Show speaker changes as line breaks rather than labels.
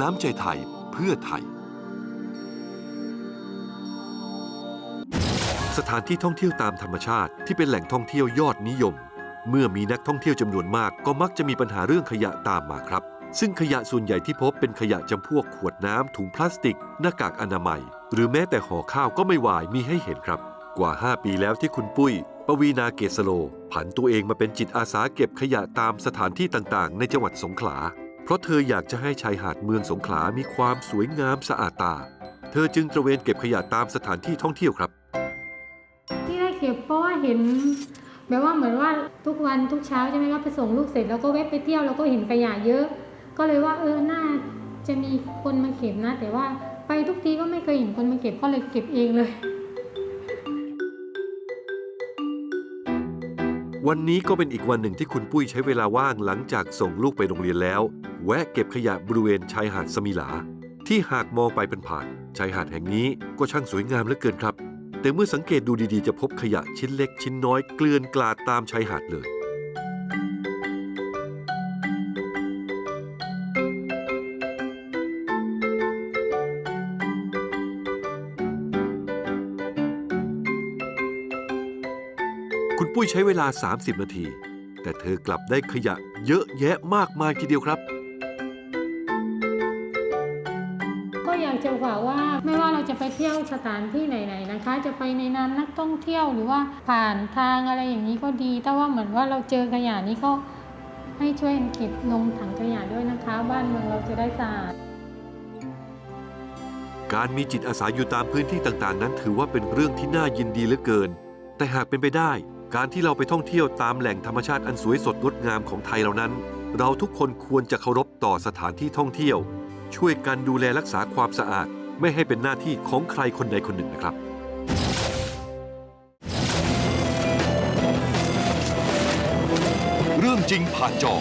น้ำใจไทยเพื่อไทย สถานที่ท่องเที่ยวตามธรรมชาติที่เป็นแหล่งท่องเที่ยวยอดนิยม เมื่อมีนักท่องเที่ยวจำนวนมากก็มักจะมีปัญหาเรื่องขยะตามมาครับ ซึ่งขยะส่วนใหญ่ที่พบเป็นขยะจำพวกขวดน้ำถุงพลาสติก หน้ากากอนามัย หรือแม้แต่ห่อข้าวก็ไม่วายมีให้เห็นครับ กว่า 5 ปีแล้วที่คุณปุ้ย ปวีนาเกษโล ผันตัวเองมาเป็นจิตอาสาเก็บขยะตามสถานที่ต่างๆ ในจังหวัดสงขลา เพราะเธออยากจะให้ชายหาดเมืองสงขลามีความสวยงามสะอาดตา เธอจึงตระเวนเก็บขยะตามสถานที่ท่องเที่ยวครับ
ที่ได้เก็บเพราะว่าเห็น แบบว่าเหมือนว่าทุกวันทุกเช้าใช่ไหมครับไปส่งลูกเสร็จแล้วก็แวะไปเที่ยวแล้วก็เห็นขยะเยอะ ก็เลยว่าเออน่าจะมีคนมาเก็บนะ แต่ว่าไปทุกทีก็ไม่เคยเห็นคนมาเก็บก็เลยเก็บเองเลย
วันนี้ก็เป็นอีกวันหนึ่งที่คุณปุ้ยใช้เวลาว่างหลังจากส่งลูกไปโรงเรียนแล้ว แวะเก็บขยะบริเวณชายหาดสมิลา ที่หากมองไปเป็นผ่านชายหาดแห่งนี้ก็ช่างสวยงามเหลือเกินครับ แต่เมื่อสังเกตดูดีๆ จะพบขยะชิ้นเล็กชิ้นน้อยเกลื่อนกลาดตามชายหาดเลย คุณปุ้ยใช้เวลา 30 นาที แต่เธอกลับได้ขยะเยอะแยะมากมายทีเดียวครับ
ก็อยากจะฝากว่าไม่ว่าเราจะไปเที่ยวสถานที่ไหนๆนะคะ จะไปในนามนักท่องเที่ยวหรือว่าผ่านทางอะไรอย่างนี้ก็ดี แต่ว่าเหมือนว่าเราเจอขยะนี้ก็ให้ช่วยเก็บลงถังขยะด้วยนะคะ บ้านเมืองเราจะได้สะอาด
การมีจิตอาสาอยู่ตามพื้นที่ต่างๆ นั้นถือว่าเป็นเรื่องที่น่ายินดีเหลือเกิน แต่หากเป็นไปได้ การที่เราไปท่องเที่ยวตามแหล่งธรรมชาติอันสวยสดงดงามของไทยเหล่านั้น เราทุกคนควรจะเคารพต่อสถานที่ท่องเที่ยว ช่วยกันดูแลรักษาความสะอาด ไม่ให้เป็นหน้าที่ของใครคนใดคนหนึ่งนะครับ
เรื่องจริงผ่านจอ